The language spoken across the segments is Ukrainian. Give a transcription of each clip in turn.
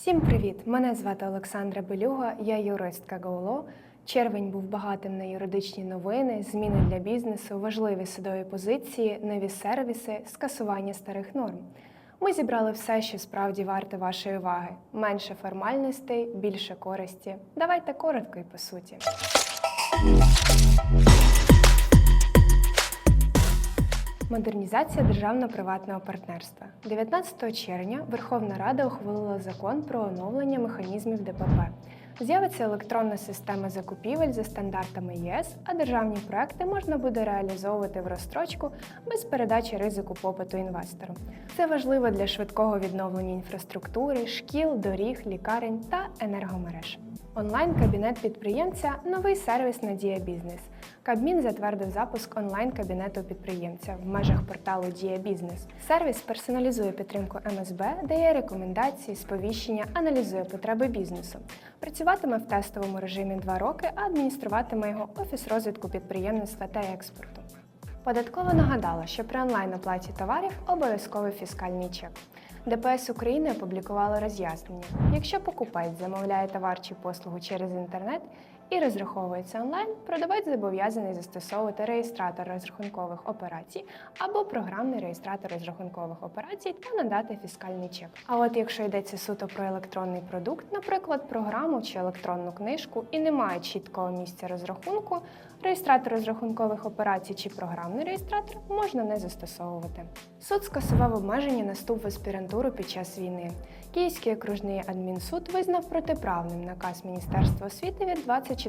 Всім привіт! Мене звати Олександра Белюга, я юристка ГОЛО. Червень був багатим на юридичні новини, зміни для бізнесу, важливі судові позиції, нові сервіси, скасування старих норм. Ми зібрали все, що справді варте вашої уваги. Менше формальностей, більше користі. Давайте коротко і по суті. Модернізація державно-приватного партнерства 19 червня Верховна Рада ухвалила закон про оновлення механізмів ДПП. З'явиться електронна система закупівель за стандартами ЄС, а державні проекти можна буде реалізовувати в розстрочку без передачі ризику попиту інвестору. Це важливо для швидкого відновлення інфраструктури, шкіл, доріг, лікарень та енергомереж. Онлайн-кабінет підприємця новий сервіс Надія Бізнес. Кабмін затвердив запуск онлайн-кабінету підприємця в межах порталу Дія Бізнес. Сервіс персоналізує підтримку МСБ, дає рекомендації, сповіщення, аналізує потреби бізнесу. Працюватиме в тестовому режимі 2 роки, а адмініструватиме його Офіс розвитку підприємництва та експорту. Податкова нагадала, що при онлайн-оплаті товарів обов'язковий фіскальний чек. ДПС України опублікувало роз'яснення. Якщо покупець замовляє товар чи послугу через інтернет і розраховується онлайн, продавець зобов'язаний застосовувати реєстратор розрахункових операцій або програмний реєстратор розрахункових операцій та надати фіскальний чек. А от якщо йдеться суто про електронний продукт, наприклад, програму чи електронну книжку, і немає чіткого місця розрахунку, реєстратор розрахункових операцій чи програмний реєстратор можна не застосовувати. Суд скасував обмеження на вступ в аспірантуру під час війни. Київський окружний адмінсуд визнав протиправним наказ Міністерства освіти від 24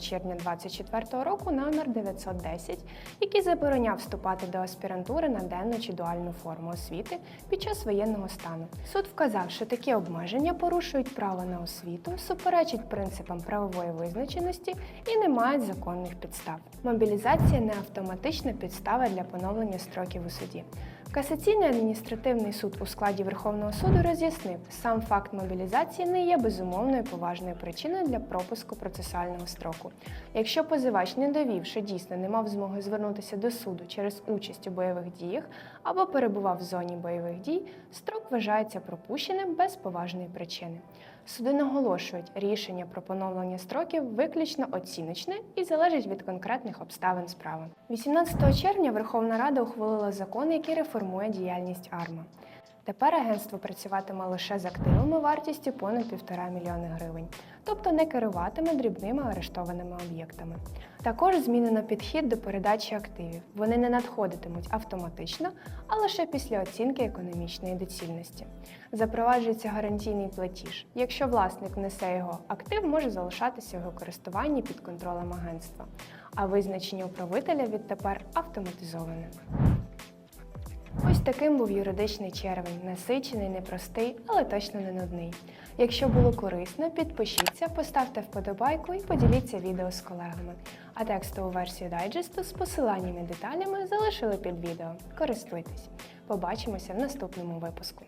червня 2024 року номер 910, який забороняв вступати до аспірантури на денну чи дуальну форму освіти під час воєнного стану. Суд вказав, що такі обмеження порушують право на освіту, суперечать принципам правової визначеності і не мають законних підстав. Мобілізація не автоматична підстава для поновлення строків у суді. Касаційний адміністративний суд у складі Верховного суду роз'яснив, сам факт мобілізації не є безумовною поважною причиною для пропуску процесуального строку. Якщо позивач не довів, що дійсно не мав змоги звернутися до суду через участь у бойових діях або перебував в зоні бойових дій, строк вважається пропущеним без поважної причини. Суди наголошують, рішення про поновлення строків виключно оціночне і залежить від конкретних обставин справи. 18 червня Верховна Рада ухвалила закон, який реформує діяльність АРМА. Тепер агентство працюватиме лише з активами вартістю понад півтора мільйони гривень, тобто не керуватиме дрібними арештованими об'єктами. Також змінено підхід до передачі активів. Вони не надходитимуть автоматично, а лише після оцінки економічної доцільності. Запроваджується гарантійний платіж. Якщо власник внесе його, актив може залишатися в його користуванні під контролем агентства, а визначення управителя відтепер автоматизоване. Ось таким був юридичний червень, насичений, непростий, але точно не нудний. Якщо було корисно, підпишіться, поставте вподобайку і поділіться відео з колегами. А текстову версію дайджесту з посиланнями і деталями залишили під відео. Користуйтесь. Побачимося в наступному випуску.